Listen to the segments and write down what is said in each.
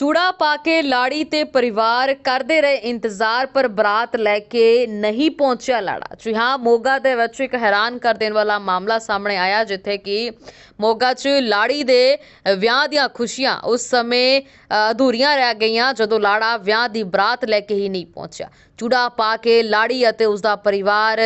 ਚੂੜਾ ਪਾ ਕੇ ਲਾੜੀ ਤੇ ਪਰਿਵਾਰ ਕਰਦੇ ਰਹੇ ਇੰਤਜ਼ਾਰ, ਪਰ ਬਰਾਤ ਲੈ ਕੇ ਨਹੀਂ ਪਹੁੰਚਿਆ ਲਾੜਾ। ਜੀ ਹਾਂ, ਮੋਗਾ ਦੇ ਵਿੱਚ ਇੱਕ ਹੈਰਾਨ ਕਰ ਦੇਣ ਵਾਲਾ ਮਾਮਲਾ ਸਾਹਮਣੇ ਆਇਆ, ਜਿੱਥੇ ਕਿ ਮੋਗਾ 'ਚ ਲਾੜੀ ਦੇ ਵਿਆਹ ਦੀਆਂ ਖੁਸ਼ੀਆਂ ਉਸ ਸਮੇਂ ਅਧੂਰੀਆਂ ਰਹਿ ਗਈਆਂ ਜਦੋਂ ਲਾੜਾ ਵਿਆਹ ਦੀ ਬਰਾਤ ਲੈ ਕੇ ਹੀ ਨਹੀਂ ਪਹੁੰਚਿਆ। ਚੂੜਾ ਪਾ ਕੇ ਲਾੜੀ ਅਤੇ ਉਸ ਦਾ ਪਰਿਵਾਰ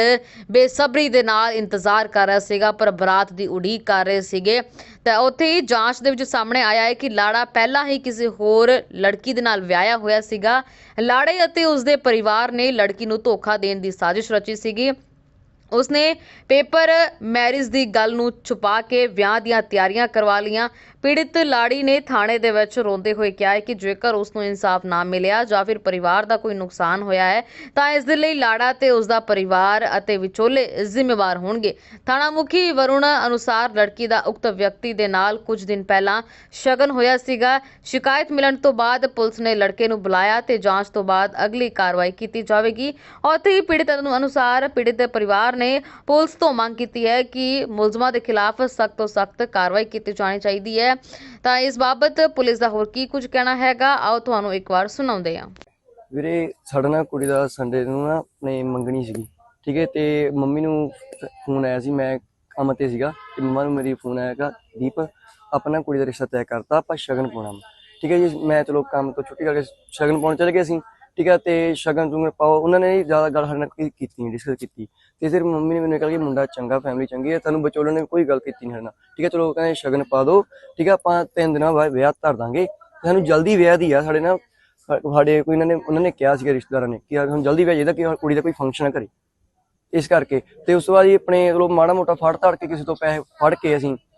ਬੇਸਬਰੀ ਦੇ ਨਾਲ ਇੰਤਜ਼ਾਰ ਕਰ ਰਿਹਾ ਸੀਗਾ, ਪਰ ਬਰਾਤ ਦੀ ਉਡੀਕ ਕਰ ਰਹੇ ਸੀਗੇ। ਤਾਂ ਉੱਥੇ ਹੀ ਜਾਂਚ ਦੇ ਵਿੱਚ ਸਾਹਮਣੇ ਆਇਆ ਹੈ ਕਿ ਲਾੜਾ ਪਹਿਲਾਂ ਹੀ ਕਿਸੇ ਹੋਰ ਲੜਕੀ ਦੇ ਨਾਲ ਵਿਆਹਿਆ ਹੋਇਆ ਸੀਗਾ। ਲਾੜੇ ਅਤੇ ਉਸ ਦੇ ਪਰਿਵਾਰ ਨੇ ਲੜਕੀ ਨੂੰ ਧੋਖਾ ਦੇਣ ਦੀ ਸਾਜ਼ਿਸ਼ ਰਚੀ ਸੀਗੀ। ਉਸਨੇ ਪੇਪਰ ਮੈਰਿਜ ਦੀ ਗੱਲ ਨੂੰ ਛੁਪਾ ਕੇ ਵਿਆਹ ਦੀਆਂ ਤਿਆਰੀਆਂ ਕਰਵਾ ਲੀਆਂ ਪੀੜਿਤ ਲਾੜੀ ਨੇ ਥਾਣੇ ਦੇ ਵਿੱਚ ਰੋਂਦੇ ਹੋਏ ਕਿਹਾ ਹੈ ਕਿ ਜੇਕਰ ਉਸ ਨੂੰ ਇਨਸਾਫ ਨਾ ਮਿਲਿਆ ਜਾਂ ਫਿਰ ਪਰਿਵਾਰ ਦਾ ਕੋਈ ਨੁਕਸਾਨ ਹੋਇਆ ਹੈ, ਤਾਂ ਇਸ ਦੇ ਲਈ ਲਾੜਾ ਤੇ ਉਸ ਦਾ ਪਰਿਵਾਰ ਅਤੇ ਵਿਚੋਲੇ ਜ਼ਿੰਮੇਵਾਰ ਹੋਣਗੇ। ਥਾਣਾ ਮੁਖੀ ਵਰੁਣ ਅਨੁਸਾਰ ਲੜਕੀ ਦਾ ਉਕਤ ਵਿਅਕਤੀ ਦੇ ਨਾਲ ਕੁਝ ਦਿਨ ਪਹਿਲਾਂ ਸ਼ਗਨ ਹੋਇਆ ਸੀਗਾ। ਸ਼ਿਕਾਇਤ ਮਿਲਣ ਤੋਂ ਬਾਅਦ ਪੁਲਿਸ ਨੇ ਲੜਕੇ ਨੂੰ ਬੁਲਾਇਆ ਤੇ ਜਾਂਚ ਤੋਂ ਬਾਅਦ ਅਗਲੀ ਕਾਰਵਾਈ ਕੀਤੀ ਜਾਵੇਗੀ। ਉੱਥੇ ਹੀ ਪੀੜਿਤ ਅਨੁਸਾਰ ਪੀੜਿਤ ਦੇ ਪਰਿਵਾਰ ਨੇ ਪੁਲਿਸ ਤੋਂ ਮੰਗ ਕੀਤੀ ਹੈ ਕਿ ਮੁਲਜ਼ਮਾਂ ਦੇ ਖਿਲਾਫ ਸਖਤ ਤੋਂ ਸਖਤ ਕਾਰਵਾਈ ਕੀਤੀ ਜਾਣੀ ਚਾਹੀਦੀ ਹੈ। ਤਾਂ ਇਸ ਬਾਬਤ ਪੁਲਿਸ ਦਾ ਹੋਰ ਕੀ ਕੁਝ ਕਹਿਣਾ ਹੈਗਾ, ਆਓ ਤੁਹਾਨੂੰ ਇੱਕ ਵਾਰ ਸੁਣਾਉਂਦੇ ਹਾਂ। ਵੀਰੇ, ਸਾਡਾ ਨਾ ਕੁੜੀ ਦਾ ਸੰਡੇ ਨੂੰ ਨਾ ਆਪਣੇ ਮੰਗਣੀ ਸੀਗੀ, ਠੀਕ ਹੈ, ਤੇ ਮੰਮੀ ਨੂੰ ਫੋਨ ਆਇਆ ਸੀ, ਮੈਂ ਕੰਮ ਤੇ ਸੀਗਾ, ਤੇ ਮੰਮਾ ਨੂੰ ਮੇਰੀ ਫੋਨ ਆਇਆਗਾ ਦੀਪ ਆਪਣਾ ਕੁੜੀ ਦਾ ਰਿਸ਼ਤਾ ਤੈਅ ਕਰਤਾ, ਆਪਾਂ ਸ਼ਗਨ ਪਾਉਣਾ ਠੀਕ ਹੈ ਜੀ, ਮੈਂ ਚਲੋ ਕੰਮ ਤੋਂ ਛੁੱਟੀ ਕਰਕੇ ਸ਼ਗਨ ਪਾਉਣ ਚਲੇ ਗਏ ਸੀ ਠੀਕ ਹੈ ਤੇ ਸ਼ਗਨ ਸੁਗਨ ਪਾਓ। ਉਹਨਾਂ ਨੇ ਜ਼ਿਆਦਾ ਗੱਲ ਸਾਡੇ ਨਾਲ ਕੋਈ ਕੀਤੀ ਨਹੀਂ ਡਿਸਕਸ ਕੀਤੀ। ਤੇ ਫਿਰ ਮੰਮੀ ਨੇ ਮੈਨੂੰ ਕਿਹਾ ਕਿ ਮੁੰਡਾ ਚੰਗਾ ਫੈਮਿਲੀ ਚੰਗੀ ਹੈ ਤੁਹਾਨੂੰ ਵਿਚੋਲਣ ਨੇ ਕੋਈ ਗੱਲ ਕੀਤੀ ਨਹੀਂ ਸਾਡੇ ਨਾਲ। ਠੀਕ ਹੈ ਚਲੋ ਕਹਿੰਦੇ ਸ਼ਗਨ ਪਾ ਦਿਓ ਠੀਕ ਹੈ ਆਪਾਂ ਤਿੰਨ ਦਿਨਾਂ ਬਾਅਦ ਵਿਆਹ ਧਰ ਦਾਂਗੇ। ਸਾਨੂੰ ਜਲਦੀ ਵਿਆਹ ਦੀ ਆ, ਸਾਡੇ ਨਾਲ ਸਾਡੇ ਕੋਈ ਇਹਨਾਂ ਨੇ, ਉਹਨਾਂ ਨੇ ਕਿਹਾ ਸੀਗਾ, ਰਿਸ਼ਤੇਦਾਰਾਂ ਨੇ ਕਿ ਸਾਨੂੰ ਜਲਦੀ ਵਿਆਹ ਚਾਹੀਦਾ, ਕਿ ਕੁੜੀ ਦਾ ਕੋਈ ਫੰਕਸ਼ਨ ਕਰੇ ਇਸ ਕਰਕੇ। ਤੇ ਉਸ ਤੋਂ ਬਾਅਦ ਜੀ ਆਪਣੇ, ਚਲੋ ਮਾੜਾ ਮੋਟਾ ਫੜ ਧੜ ਕੇ ਕਿਸੇ ਤੋਂ ਪੈਸੇ ਫੜ ਕੇ ਅਸੀਂ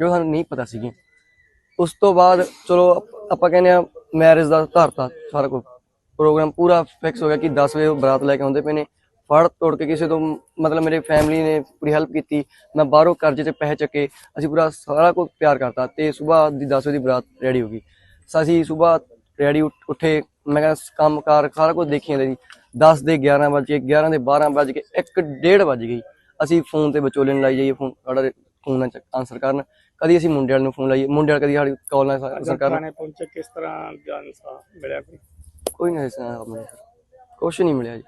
ਜੋ ਸਾਨੂੰ ਨਹੀਂ ਪਤਾ ਸੀਗੀ। ਉਸ ਤੋਂ ਬਾਅਦ ਚਲੋ ਆਪਾਂ ਕਹਿੰਦੇ ਆ ਮੈਰਿਜ ਦਾ ਧਾਰਤਾ ਸਾਰਾ ਕੁਝ ਪ੍ਰੋਗਰਾਮ ਪੂਰਾ ਫਿਕਸ ਹੋ ਗਿਆ ਕਿ 10 ਵਜੇ ਉਹ ਬਰਾਤ ਲੈ ਕੇ ਆਉਂਦੇ ਪਏ ਨੇ। ਫੜ ਤੋੜ ਕੇ ਕਿਸੇ ਤੋਂ ਮਤਲਬ ਮੇਰੇ ਫੈਮਿਲੀ ਨੇ ਪੂਰੀ ਹੈਲਪ ਕੀਤੀ ਮੈਂ ਬਾਹਰੋਂ ਕਰਜ਼ੇ ਤੇ ਪੈਸੇ ਚੱਕੇ, ਅਸੀਂ ਪੂਰਾ ਸਾਰਾ ਕੁਝ ਪਿਆਰ ਕਰਤਾ ਤੇ ਸਵੇਰ ਦੀ 10 ਵਜੇ ਦੀ ਬਰਾਤ ਰੈਡੀ ਹੋ ਗਈ। ਅਸੀਂ ਸਵੇਰ ਰੈਡੀ ਉੱਠੇ, ਮੈਂ ਕਿਹਾ ਕੰਮ ਕਾਰ ਸਾਰਾ ਕੁਝ ਦੇਖੀ ਜਾਂਦੇ ਸੀ। 10 ਦੇ 11 ਵਜੇ 11 ਦੇ 12 ਵਜ ਕੇ 1 ਡੇਢ ਵੱਜ ਗਈ। ਅਸੀਂ ਫੋਨ ਤੇ ਵਿਚੋਲੇ ਨੂੰ ਲਾਈ ਜਾਈਏ ਫੋਨ ਸਾਡਾ ਫੋਨ ਨਾਲ ਆਨਸਰ ਕਰਨ। ਕਦੀ ਅਸੀਂ ਮੁੰਡੇ ਵਾਲੇ ਨੂੰ ਫੋਨ ਲਾਈਏ ਮੁੰਡੇ ਵਾਲੇ ਕਦੀ ਸਾਡੀ ਕਾਲ ਨਾਲ ਅੱਜ ਆਨਸਰ ਕਰਨ। ਥਾਣੇ ਪਹੁੰਚੇ ਕਿਸ ਤਰ੍ਹਾਂ ਜਾਨ ਸਾ ਮਿਲਿਆ ਕੋਈ? ਕੋਈ ਨਹੀਂ ਸਾਨੂੰ ਕੁਛ ਨਹੀਂ ਮਿਲਿਆ ਜੀ।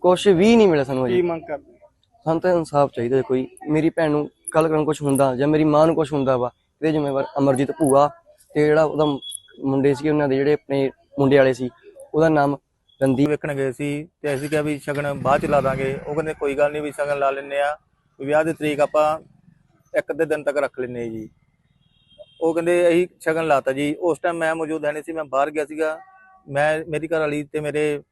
ਕੁਛ ਵੀ ਨਹੀਂ ਮਿਲਿਆ ਸਾਨੂੰ ਕੀ ਅਜੇ। ਮੰਗ ਕਰਦੇ? ਸਾਨੂੰ ਤਾਂ ਇਨਸਾਫ ਚਾਹੀਦਾ ਹੈ ਕੋਈ। ਮੇਰੀ ਭੈਣ ਨੂੰ ਕੱਲ ਕਰਨ ਕੁਝ ਹੁੰਦਾ ਜਾਂ ਮੇਰੀ ਮਾਂ ਨੂੰ ਕੁਝ ਹੁੰਦਾ ਵਾ ਇਹਦੇ ਜ਼ਿੰਮੇਵਾਰ ਅਮਰਜੀਤ ਭੂਆ ਤੇ ਜਿਹੜਾ ਉਹਦਾ ਮੁੰਡੇ ਸੀ ਉਹਨਾਂ ਦੇ ਜਿਹੜੇ ਆਪਣੇ ਮੁੰਡੇ ਵਾਲੇ ਸੀ ਉਹਦਾ ਨਾਮ ਰੰਦੀ ਵੇਖਣ ਗਏ ਸੀ ਤੇ ਅਸੀਂ ਕਿਹਾ ਵੀ ਸ਼ਗਨ ਬਾਅਦ ਚ ਲਾ ਦਾਂਗੇ। ਉਹ ਕਹਿੰਦੇ ਕੋਈ ਗੱਲ ਨਹੀਂ ਵੀ ਸ਼ਗਨ ਲਾ ਲੈਨੇ ਆ ਵੀ ਵਿਆਹ ਦੀ ਤਰੀਕ ਆਪਾਂ ਇੱਕ ਅੱਧੇ ਦਿਨ ਤੱਕ ਰੱਖ ਲੈਨੇ ਜੀ। ਉਹ ਕਹਿੰਦੇ ਅਸੀਂ ਸ਼ਗਨ ਲਾਤਾ ਜੀ। ਉਸ ਟਾਈਮ ਮੈਂ ਮੌਜੂਦ ਹੈ ਨਹੀਂ ਸੀ, ਮੈਂ ਬਾਹਰ ਗਿਆ ਸੀਗਾ। ਮੈਂ, ਮੇਰੀ ਘਰ ਵਾਲੀ ਤੇ ਮੇਰੇ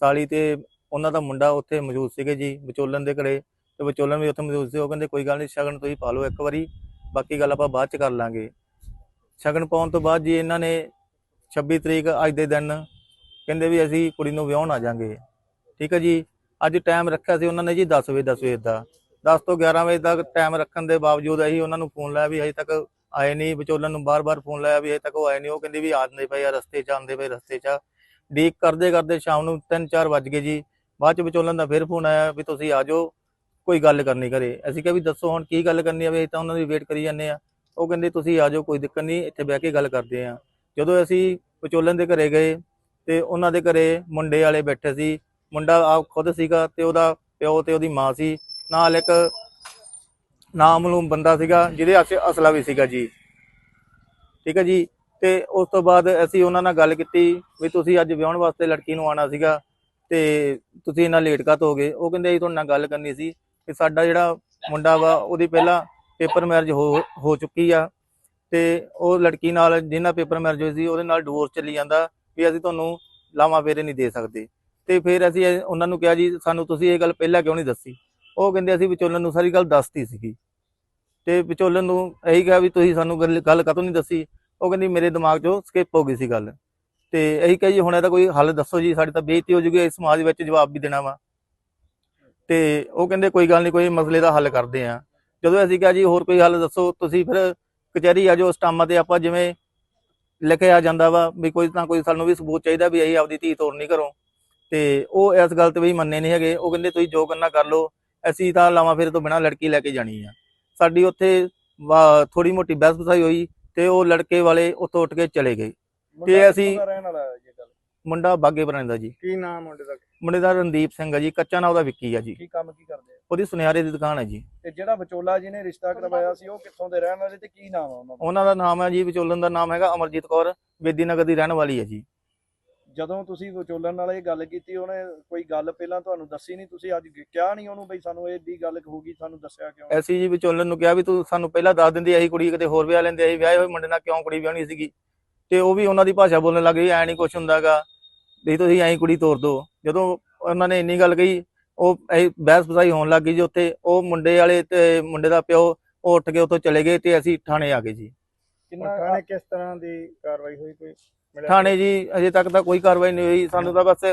ਸਾਲੀ ਤੇ ਉਹਨਾਂ ਦਾ ਮੁੰਡਾ ਉੱਥੇ ਮੌਜੂਦ ਸੀਗੇ ਜੀ, ਵਿਚੋਲਨ ਦੇ ਘਰੇ। ਤੇ ਵਿਚੋਲਨ ਵੀ ਉੱਥੇ ਮੌਜੂਦ ਸੀ। ਉਹ ਕਹਿੰਦੇ, ਕੋਈ ਗੱਲ ਨਹੀਂ, ਸ਼ਗਨ ਤੁਸੀਂ ਪਾ ਲਓ ਇੱਕ ਵਾਰੀ। ਬਾਕੀ ਗੱਲ ਆਪਾਂ ਬਾਅਦ ਚ ਕਰ ਲਾਂਗੇ। ਸ਼ਗਨ ਪਾਉਣ ਤੋਂ ਬਾਅਦ ਜੀ ਇਹਨਾਂ ਨੇ 26 ਤਰੀਕ ਅੱਜ ਦੇ ਦਿਨ ਕਹਿੰਦੇ ਵੀ ਅਸੀਂ ਕੁੜੀ ਨੂੰ ਵਿਆਹਣ ਆ ਜਾਾਂਗੇ। ਠੀਕ ਹੈ ਜੀ? ਅੱਜ ਟਾਈਮ ਰੱਖਿਆ ਸੀ ਉਹਨਾਂ ਨੇ ਜੀ 10 ਵਜੇ 10 ਵਜੇ ਦਾ। 10 ਤੋਂ 11 ਵਜੇ ਤੱਕ ਟਾਈਮ ਰੱਖਣ ਦੇ ਬਾਵਜੂਦ ਅਸੀਂ ਉਹਨਾਂ ਨੂੰ ਫੋਨ ਲਾਇਆ ਵੀ ਅਜੇ ਤੱਕ ਆਏ ਨਹੀਂ, ਵਿਚੋਲਨ ਨੂੰ ਬਾਰ-ਬਾਰ ਫੋਨ ਲਾਇਆ ਵੀ ਅਜੇ ਤੱਕ ਉਹ ਆਏ ਨਹੀਂ। ਉਹ ਕਹਿੰਦੇ ਵੀ ਆਉਂਦੇ ਪਏ ਆ, ਰਸਤੇ 'ਚ ਆਉਂਦੇ ਪਏ, ਰਸਤੇ 'ਚ ਡੀਕ ਕਰਦੇ ਕਰਦੇ ਸ਼ਾਮ ਨੂੰ 3-4 ਵੱਜ ਗਏ ਜੀ। ਬਾਅਦ 'ਚ ਵਿਚੋਲਨ ਦਾ ਫਿਰ ਫੋਨ ਆਇਆ ਵੀ ਤੁਸੀਂ ਆ ਜਾਓ, ਕੋਈ ਗੱਲ ਕਰਨੀ ਘਰੇ। ਅਸੀਂ ਕਿਹਾ ਵੀ ਦੱਸੋ ਹੁਣ ਕੀ ਗੱਲ ਕਰਨੀ ਆ ਵੀ ਅਸੀਂ ਤਾਂ ਉਹਨਾਂ ਦੀ ਵੇਟ ਕਰੀ ਜਾਂਦੇ ਆ। ਉਹ ਕਹਿੰਦੇ ਤੁਸੀਂ ਆ ਜਾਓ, ਕੋਈ ਦਿੱਕਤ ਨਹੀਂ, ਇੱਥੇ ਬਹਿ ਕੇ ਗੱਲ ਕਰਦੇ ਆ। ਜਦੋਂ ਅਸੀਂ ਵਿਚੋਲਨ ਦੇ ਘਰੇ ਗਏ ਤੇ ਉਹਨਾਂ ਦੇ ਘਰੇ ਮੁੰਡੇ ਵਾਲੇ ਬੈਠੇ ਸੀ। ਮੁੰਡਾ ਆਪ ਖੁਦ ਸੀਗਾ ਤੇ ਉਹਦਾ ਪਿਓ ਤੇ ਉਹਦੀ ਮਾਂ ਸੀ। ਨਾਲ ਇੱਕ ਨਾਮਲੂਮ ਬੰਦਾ ਸੀਗਾ, ਜਿਹਦੇ ਹੱਥ ਅਸਲਾ ਵੀ ਸੀਗਾ ਜੀ। ਠੀਕ ਹੈ ਜੀ? ਤੇ ਉਸ ਤੋਂ ਬਾਅਦ ਅਸੀਂ ਉਹਨਾਂ ਨਾਲ ਗੱਲ ਕੀਤੀ ਵੀ ਤੁਸੀਂ ਅੱਜ ਵਿਆਹਣ ਵਾਸਤੇ ਲੜਕੀ ਨੂੰ ਆਣਾ ਸੀਗਾ ਤੇ ਤੁਸੀਂ ਇੰਨਾ ਲੇਟ ਕਾਤ ਹੋ ਗਏ? ਉਹ ਕਹਿੰਦੇ ਅਸੀਂ ਤੁਹਾਡੇ ਨਾਲ ਗੱਲ ਕਰਨੀ ਸੀ ਕਿ ਸਾਡਾ ਜਿਹੜਾ ਮੁੰਡਾ ਵਾ, ਉਹਦੀ ਪਹਿਲਾਂ ਪੇਪਰ ਮੈਰਿਜ ਹੋ ਹੋ ਚੁੱਕੀ ਆ ਤੇ ਉਹ ਲੜਕੀ ਨਾਲ ਜਿਹਨਾਂ ਪੇਪਰ ਮੈਰਿਜ ਹੋਈ ਸੀ, ਉਹਦੇ ਨਾਲ ਡਿਵੋਰਸ ਚੱਲੀ ਜਾਂਦਾ ਵੀ ਅਸੀਂ ਤੁਹਾਨੂੰ ਲਾਵਾਂ ਫੇਰੇ ਨਹੀਂ ਦੇ ਸਕਦੇ। ਤੇ ਫਿਰ ਅਸੀਂ ਉਹਨਾਂ ਨੂੰ ਕਿਹਾ ਜੀ, ਸਾਨੂੰ ਤੁਸੀਂ ਇਹ ਗੱਲ ਪਹਿਲਾਂ ਕਿਉਂ ਨਹੀਂ ਦੱਸੀ? ਉਹ ਕਹਿੰਦੇ ਅਸੀਂ ਵਿਚੋਲਨ ਨੂੰ ਸਾਰੀ ਗੱਲ ਦੱਸਤੀ ਸੀਗੀ। ਤੇ ਵਿਚੋਲਨ ਨੂੰ ਇਹੀ ਕਿਹਾ ਵੀ ਤੁਸੀਂ ਸਾਨੂੰ ਗੱਲ ਗੱਲ ਕਦੋਂ ਨਹੀਂ ਦੱਸੀ? ਉਹ ਕਹਿੰਦੀ ਮੇਰੇ ਦਿਮਾਗ 'ਚੋਂ ਸਕਿਪ ਹੋ ਗਈ ਸੀ ਗੱਲ। ਤੇ ਇਹੀ ਕਹੇ ਜੀ, ਹੁਣ ਇਹਦਾ ਕੋਈ ਹੱਲ ਦੱਸੋ ਜੀ, ਸਾਡੀ ਤਾਂ ਬੇਇੱਜ਼ਤੀ ਹੋ ਜੂਗੀ, ਇਸ ਸਮਾਜ ਵਿੱਚ ਜਵਾਬ ਵੀ ਦੇਣਾ ਵਾ। ਤੇ ਉਹ ਕਹਿੰਦੇ ਕੋਈ ਗੱਲ ਨਹੀਂ, ਕੋਈ ਮਸਲੇ ਦਾ ਹੱਲ ਕਰਦੇ ਆ। ਜਦੋਂ ਅਸੀਂ ਕਿਹਾ ਜੀ, ਹੋਰ ਕੋਈ ਹੱਲ ਦੱਸੋ, ਤੁਸੀਂ ਫਿਰ ਕਚਹਿਰੀ ਆ ਜਾਓ ਉਸ ਟਾਈਮਾਂ ਤੇ ਆਪਾਂ ਜਿਵੇਂ ਲਿਖਿਆ ਜਾਂਦਾ ਵਾ ਵੀ ਕੋਈ ਤਾਂ ਕੋਈ ਸਾਨੂੰ ਵੀ ਸਬੂਤ ਚਾਹੀਦਾ ਵੀ ਅਸੀਂ ਆਪਦੀ ਧੀ ਤੋਰਨੀ ਕਰੋ ਤੇ ਉਹ ਇਸ ਗੱਲ ਤੇ ਵੀ ਮੰਨੇ ਨਹੀਂ ਹੈਗੇ। ਉਹ ਕਹਿੰਦੇ ਤੁਸੀਂ ਜੋ ਕਰਨਾ ਕਰ ਲਓ। ਅਸੀਂ ਤਾਂ ਲਾਵਾਂ ਫਿਰ ਤੋਂ ਬਿਨਾਂ ਲੜਕੀ ਲੈ ਕੇ ਜਾਣੀ ਆ। ਸਾਡੀ ਉੱਥੇ ਥੋੜੀ ਮੋਟੀ ਬਹਿਸ ਬਸਾਈ ਹੋਈ ਤੇ ਉਹ ਲੜਕੇ ਵਾਲੇ ਉੱਥੋਂ ਉੱਠ ਕੇ ਚਲੇ ਗਏ। ਮੁੰਡਾ ਅਸੀਂ- ਮੁੰਡਾ ਬਾਗੇ ਬਰਾਂਡੇ ਦਾ ਜੀ। ਕੀ ਨਾਮ ਮੁੰਡੇ ਦਾ? ਮੁੰਡੇ ਦਾ ਰਣਦੀਪ ਸਿੰਘ ਆ ਜੀ ਕੱਚਾ ਨਾਂ ਉਹਦਾ ਵਿੱਕੀ ਆ ਜੀ। ਕੀ ਕੰਮ ਕੀ ਕਰਦੇ ਆ? ਉਹਦੀ ਸੁਨਿਆਰੇ ਦੀ ਦੁਕਾਨ ਹੈ ਜੀ। ਤੇ ਜਿਹੜਾ ਵਿਚੋਲਾ ਜਿਹਨੇ ਰਿਸ਼ਤਾ ਕਰਵਾਇਆ ਸੀ ਉਹ ਕਿੱਥੋਂ ਦੇ ਰਹਿਣ ਵਾਲੇ ਤੇ ਕੀ ਨਾਮ ਆ ਉਹਨਾਂ ਦਾ? ਉਹਨਾਂ ਦਾ ਨਾਮ ਹੈ ਜੀ ਵਿਚੋਲਨ ਦਾ ਨਾਮ ਹੈਗਾ ਅਮਰਜੀਤ ਕੌਰ ਬੇਦੀ ਨਗਰ ਦੀ ਰਹਿਣ ਵਾਲੀ ਹੈ ਜੀ। ਜਦੋਂ ਤੁਸੀਂ ਵਿਚੋਲਣ ਨਾਲ ਇਹ ਗੱਲ ਕੀਤੀ, ਉਹਨੇ ਕੋਈ ਗੱਲ ਪਹਿਲਾਂ ਤੁਹਾਨੂੰ ਦੱਸੀ ਨਹੀਂ? ਤੁਸੀਂ ਅੱਜ ਕਿਹਾ ਨਹੀਂ ਉਹਨੂੰ ਬਈ ਸਾਨੂੰ ਇਹ ਦੀ ਗੱਲ ਹੋਊਗੀ ਸਾਨੂੰ ਦੱਸਿਆ ਕਿਉਂ ਐਸੀ ਜੀ ਵਿਚੋਲਨ ਨੂੰ ਕਿਹਾ ਵੀ ਤੂੰ ਸਾਨੂੰ ਪਹਿਲਾਂ ਦੱਸ ਦਿੰਦੀ, ਅਸੀਂ ਕੁੜੀ ਕਿਤੇ ਹੋਰ ਵਿਆਹ ਲੈਂਦੇ, ਅਸੀਂ ਵਿਆਹੇ ਹੋਏ ਮੁੰਡੇ ਨਾਲ ਕਿਉਂ ਕੁੜੀ ਵਿਆਹਣੀ ਸੀਗੀ? ਤੇ ਉਹ ਵੀ ਉਹਨਾਂ ਦੀ ਭਾਸ਼ਾ ਬੋਲਣ ਲੱਗ ਗਈ, ਐ ਨਹੀਂ ਕੁਛ ਹੁੰਦਾਗਾ। ਵੀ ਤੁਸੀਂ ਐਂ ਕੁੜੀ ਤੋਰ ਦੋ। ਜਦੋਂ ਉਹਨਾਂ ਨੇ ਇੰਨੀ ਗੱਲ ਕਹੀ, ਉਹ ਇਹ ਬਹਿਸ ਬਸਾਈ ਹੋਣ ਲੱਗ ਗਈ ਜੀ ਉੱਥੇ। ਉਹ ਮੁੰਡੇ ਵਾਲੇ ਤੇ ਮੁੰਡੇ ਦਾ ਪਿਓ, ਉਹ ਉੱਠ ਕੇ ਉੱਥੋਂ ਚਲੇ ਗਏ ਤੇ ਅਸੀਂ ਥਾਣੇ ਆ ਗਏ ਜੀ। ਕਿੰਨਾ ਥਾਣੇ ਕਿਸ ਤਰ੍ਹਾਂ ਦੀ ਕਾਰਵਾਈ ਹੋਈ ਕੋਈ ਮਿਲਿਆ? ਥਾਣੇ ਜੀ ਅਜੇ ਤੱਕ ਤਾਂ ਕੋਈ ਕਾਰਵਾਈ ਨਹੀਂ ਹੋਈ। ਸਾਨੂੰ ਤਾਂ ਬਸ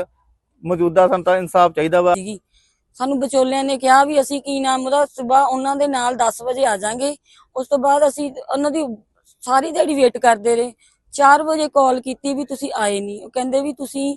ਮੌਜੂਦਾ ਸਾਨੂੰ ਤਾਂ ਇਨਸਾਫ ਚਾਹੀਦਾ ਵਾ। ਸੀਗੀ। ਸਾਨੂੰ ਵਿਚੋਲਿਆਂ ਨੇ ਕਿਹਾ ਵੀ ਅਸੀਂ ਕੀ ਨਾਮ ਉਹਦਾ ਸਵੇਰ ਉਹਨਾਂ ਦੇ ਨਾਲ 10 ਵਜੇ ਆ ਜਾਾਂਗੇ। ਉਸ ਤੋਂ ਬਾਅਦ ਅਸੀਂ ਉਹਨਾਂ ਦੀ ਸਾਰੀ ਦਿਹਾੜੀ ਵੇਟ ਕਰਦੇ ਰਹੇ। 4 ਵਜੇ ਕਾਲ ਕੀਤੀ ਵੀ ਤੁਸੀਂ ਆਏ ਨਹੀਂ। ਉਹ ਕਹਿੰਦੇ ਵੀ ਤੁਸੀਂ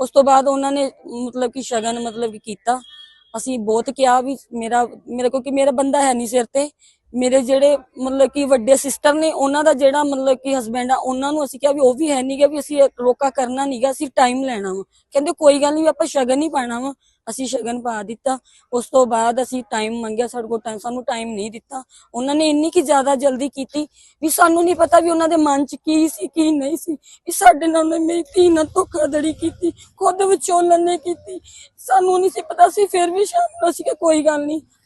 ਉਸ ਤੋਂ ਬਾਅਦ ਉਹਨਾਂ ਨੇ, ਮਤਲਬ ਕਿ ਸ਼ਗਨ ਮਤਲਬ ਕਿ ਕੀਤਾ। ਅਸੀਂ ਬਹੁਤ ਕਿਹਾ ਵੀ ਮੇਰਾ, ਮੇਰੇ ਕੋਲ ਕਿ ਮੇਰਾ ਬੰਦਾ ਹੈ ਨਹੀਂ ਸਿਰ ਤੇ। ਮੇਰੇ ਜਿਹੜੇ ਮਤਲਬ ਕਿ ਵੱਡੇ ਸਿਸਟਰ ਨੇ, ਉਹਨਾਂ ਦਾ ਜਿਹੜਾ ਮਤਲਬ ਕਿ ਹਸਬੈਂਡ ਆ, ਉਹਨਾਂ ਨੂੰ ਅਸੀਂ ਕਿਹਾ ਵੀ ਉਹ ਵੀ ਹੈ ਨਹੀਂਗਾ ਵੀ ਅਸੀਂ ਰੋਕਾ ਕਰਨਾ ਨਹੀਂਗਾ ਅਸੀਂ ਟਾਈਮ ਲੈਣਾ ਵਾ। ਕਹਿੰਦੇ ਕੋਈ ਗੱਲ ਨਹੀਂ ਆਪਾਂ ਸ਼ਗਨ ਹੀ ਪਾਣਾ ਵਾ। ਅਸੀਂ ਸ਼ਗਨ ਪਾ ਦਿੱਤਾ। ਉਸ ਤੋਂ ਬਾਅਦ ਅਸੀਂ ਟਾਈਮ ਮੰਗਿਆ ਸਾਡੇ ਕੋਲ ਟਾਈਮ ਸਾਨੂੰ ਟਾਈਮ ਨਹੀਂ ਦਿੱਤਾ। ਉਹਨਾਂ ਨੇ ਇੰਨੀ ਕੀ ਜ਼ਿਆਦਾ ਜਲਦੀ ਕੀਤੀ ਵੀ ਸਾਨੂੰ ਨਹੀਂ ਪਤਾ ਵੀ ਉਹਨਾਂ ਦੇ ਮਨ 'ਚ ਕੀ ਸੀ, ਕੀ ਨਹੀਂ ਸੀ। ਵੀ ਸਾਡੇ ਨਾਲ ਉਹਨੇ ਮੇਰੀ ਧੀ ਨਾਲ ਧੋਖਾਧੜੀ ਕੀਤੀ, ਖੁਦ ਵਿਚੋਲਨ ਨੇ ਕੀਤੀ। ਸਾਨੂੰ ਨਹੀਂ ਸੀ ਪਤਾ ਸੀ, ਫਿਰ ਵੀ ਸ਼ਾਮ ਨੂੰ ਅਸੀਂ ਕਿ ਕੋਈ ਗੱਲ ਨਹੀਂ।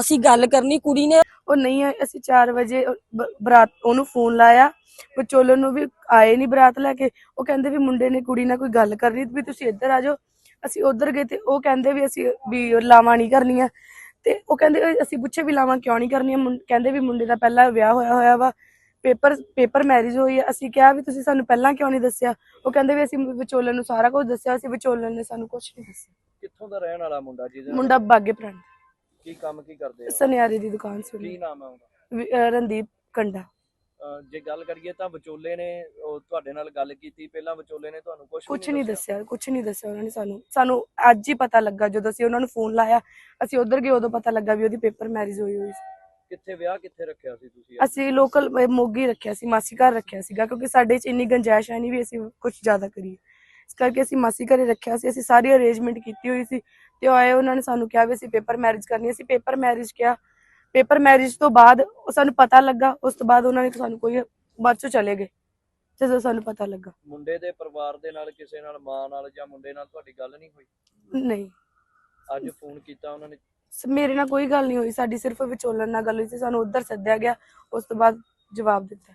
ਅਸੀਂ ਗੱਲ ਕਰਨੀ ਕੁੜੀ ਨੇ। ਉਹ ਨਹੀਂ ਆਏ ਅਸੀਂ 4 ਵਜੇ ਬ- ਬਰਾਤ ਉਹਨੂੰ ਫੋਨ ਲਾਇਆ। ਵਿਚੋਲਨ ਨੂੰ ਵੀ ਆਏ ਨਹੀਂ ਬਰਾਤ ਲੈ ਕੇ। ਉਹ ਕਹਿੰਦੇ ਵੀ ਮੁੰਡੇ ਨੇ ਕੁੜੀ ਨਾਲ ਕੋਈ ਗੱਲ ਕਰਨੀ ਵੀ ਤੁਸੀਂ ਇੱਧਰ ਆ ਜਾਓ। ਅਸੀਂ ਉੱਧਰ ਗਏ ਤੇ ਉਹ ਕਹਿੰਦੇ ਵੀ ਅਸੀਂ ਵੀ ਲਾਵਾਂ ਨਹੀਂ ਕਰਨੀਆਂ। ਤੇ ਉਹ ਕਹਿੰਦੇ ਵੀ ਅਸੀਂ ਪੁੱਛੇ ਵੀ ਲਾਵਾਂ ਕਿਉਂ ਨਹੀਂ ਕਰਨੀਆਂ? ਮੁੰ- ਕਹਿੰਦੇ ਵੀ ਮੁੰਡੇ ਦਾ ਪਹਿਲਾਂ ਵਿਆਹ ਹੋਇਆ ਹੋਇਆ ਵਾ। ਪੇਪਰ ਪੇਪਰ ਮੈਰਿਜ ਹੋਈ ਹੈ ਅਸੀਂ ਕਿਹਾ ਵੀ ਤੁਸੀਂ ਸਾਨੂੰ ਪਹਿਲਾਂ ਕਿਉਂ ਨਹੀਂ ਦੱਸਿਆ? ਉਹ ਕਹਿੰਦੇ ਵੀ ਅਸੀਂ ਵਿਚੋਲਨ ਨੂੰ ਸਾਰਾ ਕੁਝ ਦੱਸਿਆ। ਸੀ ਵਿਚੋਲਨ ਨੇ ਸਾਨੂੰ ਕੁਝ ਨਹੀਂ ਦੱਸਿਆ। ਕਿੱਥੋਂ ਦਾ ਰਹਿਣ ਵਾਲਾ ਮੁੰਡਾ ਜਿਹਦੇ ਨਾਲ- ਮੁੰਡਾ ਬਾਗੇ ਪ੍ਰਾਂਤ। ਕੀ ਕੰਮ ਕੀ ਕਰਦੇ ਆ? ਸੁਨਿਆਰੇ ਦੀ ਦੁਕਾਨ ਕੀ। ਨਾਮ ਹੈ ਉਹਦਾ? ਰਣਦੀਪ ਕੰਡਾ। ਅਹ ਜੇ ਗੱਲ ਕਰੀਏ ਤਾਂ ਵਿਚੋਲੇ ਨੇ ਉਹ ਤੁਹਾਡੇ ਨਾਲ ਗੱਲ ਕੀਤੀ। ਪਹਿਲਾਂ ਵਿਚੋਲੇ ਨੇ ਤੁਹਾਨੂੰ ਕੁਝ ਕੁਝ ਨਹੀਂ ਦੱਸਿਆ? ਕੁਝ ਨਹੀਂ ਦੱਸਿਆ ਉਹਨਾਂ ਨੇ ਸਾਨੂੰ। ਸਾਨੂੰ ਅੱਜ ਹੀ ਪਤਾ ਲੱਗਾ ਜਦੋਂ ਅਸੀਂ ਉਹਨਾਂ ਨੂੰ ਫੋਨ ਲਾਇਆ ਅਸੀਂ ਉਧਰ ਗਏ ਉਦੋਂ ਪਤਾ ਲੱਗਾ ਵੀ ਉਹਦੀ ਪੇਪਰ ਮੈਰਿਜ ਹੋਈ ਹੋਈ ਸੀ। ਕਿੱਥੇ ਵਿਆਹ ਕਿੱਥੇ ਰੱਖਿਆ ਸੀ ਤੁਸੀਂ? ਅਸੀਂ ਲੋਕਲ ਮੋਗੀ ਰੱਖਿਆ ਸੀ ਮਾਸੀ ਘਰ ਰੱਖਿਆ ਸੀਗਾ ਕਿਉਂਕਿ ਸਾਡੇ 'ਚ ਇੰਨੀ ਗੰਜਾਇਸ਼ ਹੈ ਨਹੀਂ ਵੀ ਅਸੀਂ ਕੁਝ ਜ਼ਿਆਦਾ ਕਰੀਏ। ਇਸ ਕਰਕੇ ਅਸੀਂ ਮਾਸੀ ਘਰੇ ਰੱਖਿਆ ਸੀ ਅਸੀਂ ਸਾਰੀ ਅਰੇਂਜਮੈਂਟ ਕੀਤੀ ਹੋਈ ਸੀ। ਤੇ ਆਏ ਉਹਨਾਂ ਨੇ ਸਾਨੂੰ ਕਿਹਾ ਵੀ ਅਸੀਂ ਪੇਪਰ ਮੈਰਿਜ ਕਰਨੀ। ਅਸੀਂ ਪੇਪਰ ਮੈਰਿਜ ਕਿਹਾ। ਪੇਪਰ ਮੈਰਿਜ ਤੋਂ ਬਾਅਦ ਉਹ ਸਾਨੂੰ ਪਤਾ ਲੱਗਾ। ਉਸ ਤੋਂ ਬਾਅਦ ਉਹਨਾਂ ਨੇ ਸਾਨੂੰ ਕੋਈ ਬਾਅਦ ਚੋਂ ਚਲੇ ਗਏ ਜਦੋਂ ਸਾਨੂੰ ਪਤਾ ਲੱਗਾ। ਮੁੰਡੇ ਦੇ ਪਰਿਵਾਰ ਦੇ ਨਾਲ ਕਿਸੇ ਨਾਲ ਮਾਂ ਨਾਲ ਜਾਂ ਮੁੰਡੇ ਨਾਲ ਤੁਹਾਡੀ ਗੱਲ ਨਹੀਂ ਹੋਈ? ਨਹੀਂ। ਅੱਜ ਫੋਨ ਕੀਤਾ ਉਹਨਾਂ ਨੇ? ਮੇਰੇ ਨਾਲ ਕੋਈ ਗੱਲ ਨਹੀਂ ਹੋਈ। ਸਾਡੀ ਸਿਰਫ ਵਿਚੋਲਣ ਨਾਲ ਗੱਲ ਹੋਈ ਸੀ। ਸਾਨੂੰ ਉੱਧਰ ਸੱਦਿਆ ਗਿਆ। ਉਸ ਤੋਂ ਬਾਅਦ ਜਵਾਬ ਦਿੱਤਾ।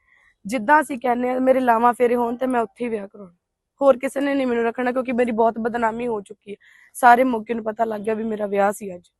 ਜਿੱਦਾਂ ਅਸੀਂ ਕਹਿੰਦੇ ਆ ਮੇਰੇ ਲਾਵਾਂ ਫੇਰੇ ਹੋਣ ਤੇ ਮੈਂ ਉੱਥੇ ਹੀ ਵਿਆਹ ਕਰਾਉਣਾ। ਹੋਰ ਕਿਸੇ ਨੇ ਨਹੀਂ ਮੈਨੂੰ ਰੱਖਣਾ ਕਿਉਂਕਿ ਮੇਰੀ ਬਹੁਤ ਬਦਨਾਮੀ ਹੋ ਚੁੱਕੀ ਹੈ। ਸਾਰੇ ਮੌਕੇ ਨੂੰ ਪਤਾ ਲੱਗ ਗਿਆ ਵੀ ਮੇਰਾ ਵਿਆਹ ਸੀ ਅੱਜ।